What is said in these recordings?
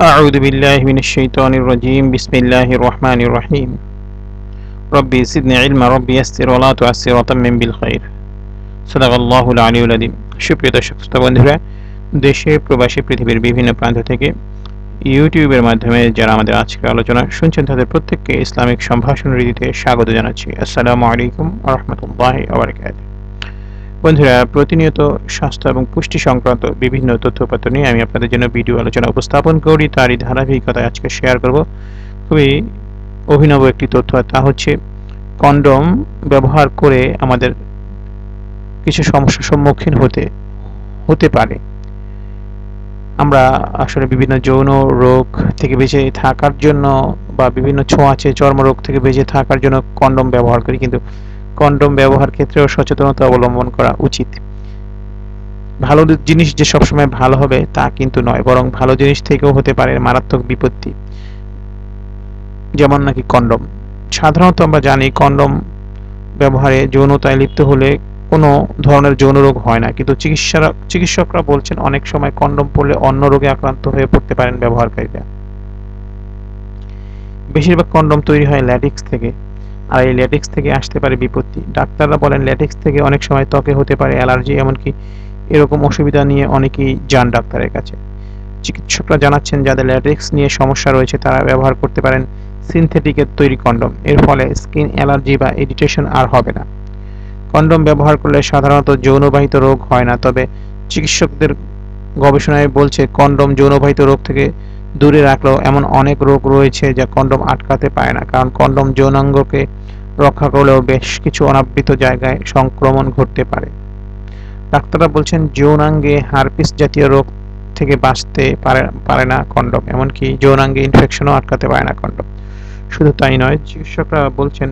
أعوذ بالله من الشيطان الرجيم بسم الله الرحمن الرحيم ربي زدني علما ربي يسر ولا تعسر وتمم بالخير صدق الله العلي العظيم সুপ্রিয় দর্শক শ্রোতা বন্ধুরা দেশে প্রবাসী পৃথিবীর বিভিন্ন প্রান্ত থেকে ইউটিউবের মাধ্যমে যারা আমাদের আজকের আলোচনা শুনছেন তাদের প্রত্যেককে ইসলামিক সম্ভাষণ রীতিতে স্বাগত জানাচ্ছি আসসালামু আলাইকুম রহমতুল্লাহ আবরকাত বন্ধুরা, প্রতিনিয়ত স্বাস্থ্য এবং পুষ্টি সংক্রান্ত বিভিন্ন তথ্যপত্র নিয়ে আমি আপনাদের জন্য ভিডিও আলোচনা উপস্থাপন করি। তারই ধারাবাহিকতায় আজকে শেয়ার করব। খুবই অভিনব একটি তথ্য, তা হচ্ছে কন্ডম ব্যবহার করে আমাদের কিছু সমস্যার সম্মুখীন হতে হতে পারে। আমরা আসলে বিভিন্ন যৌন রোগ থেকে বেঁচে থাকার জন্য বা বিভিন্ন ছোঁয়াচে চর্মরোগ থেকে বেঁচে থাকার জন্য কন্ডম ব্যবহার করি, কিন্তু কন্ডম ব্যবহার ক্ষেত্রেও সচেতনতা অবলম্বন করা উচিত। ভালো জিনিস যে সবসময় ভালো হবে তা কিন্তু নয়, বরং ভালো জিনিস থেকেও হতে পারে মারাত্মক বিপত্তি। যেমন নাকি কন্ডম। সাধারণত আমরা জানি কন্ডম ব্যবহারে যৌনতায় লিপ্ত হলে কোনো ধরনের যৌন রোগ হয় না, কিন্তু চিকিৎসারা চিকিৎসকরা বলছেন অনেক সময় কন্ডম পরলে অন্য রোগে আক্রান্ত হয়ে পড়তে পারেন ব্যবহারকারীরা। বেশিরভাগ কন্ডম তৈরি হয় ল্যাটিক্স থেকে। আর এই ল্যাটিক্স থেকে আসতে পারে বিপত্তি। ডাক্তাররা বলেন, ল্যাটিক্স থেকে অনেক সময় ত্বকে হতে পারে অ্যালার্জি, এমনকি এরকম অসুবিধা নিয়ে অনেকেই যান ডাক্তারের কাছে। চিকিৎসকরা জানাচ্ছেন, যাদের ল্যাটেক্স নিয়ে সমস্যা রয়েছে, তারা ব্যবহার করতে পারেন সিনথেটিকের তৈরি কন্ডম। এর ফলে স্কিন অ্যালার্জি বা ইরিটেশন আর হবে না। কন্ডম ব্যবহার করলে সাধারণত যৌনবাহিত রোগ হয় না, তবে চিকিৎসকদের গবেষণায় বলছে, কন্ডম যৌনবাহিত রোগ থেকে দূরে রাখলেও এমন অনেক রোগ রয়েছে যা কন্ডম আটকাতে পারে না, কারণ কন্ডম যৌনাঙ্গকে রক্ষা করলেও বেশ কিছু অনাবৃত জায়গায় সংক্রমণ ঘটতে পারে। ডাক্তাররা বলছেন যৌনাঙ্গে হারপিস জাতীয় রোগ থেকে বাঁচতে পারে পারে না কন্ডম, এমনকি যৌনাঙ্গে ইনফেকশনও আটকাতে পারে না কন্ডম। শুধু তাই নয়, চিকিৎসকরা বলছেন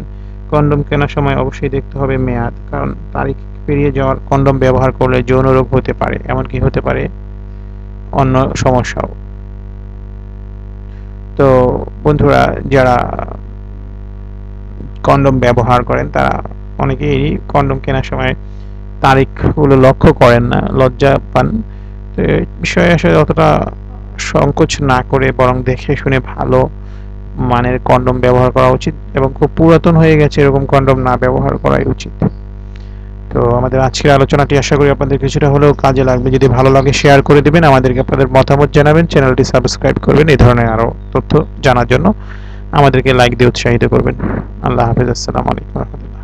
কন্ডম কেনার সময় অবশ্যই দেখতে হবে মেয়াদ, কারণ তারিখ পেরিয়ে যাওয়ার কন্ডম ব্যবহার করলে যৌন রোগ হতে পারে, এমনকি হতে পারে অন্য সমস্যাও। তো বন্ধুরা, যারা কন্ডম ব্যবহার করেন, তারা অনেকেই কন্ডম কেনার সময় তারিখগুলো লক্ষ্য করেন না, লজ্জা পান। তো বিষয়ে আসলে অতটা সংকোচ না করে বরং দেখে শুনে ভালো মানের কন্ডম ব্যবহার করা উচিত এবং খুব পুরাতন হয়ে গেছে এরকম কন্ডম না ব্যবহার করাই উচিত। তো আমাদের আজকের আলোচনাটি আশা করি আপনাদের কিছুটা হলেও কাজে লাগবে। যদি ভালো লাগে শেয়ার করে দেবেন, আমাদেরকে আপনাদের মতামত জানাবেন, চ্যানেলটি সাবস্ক্রাইব করবেন, এই ধরনের আরও তথ্য জানার জন্য আমাদেরকে লাইক দিয়ে উৎসাহিত করবেন। আল্লাহ হাফিজ, আসসালামু আলাইকুম রহমতুল্লাহ।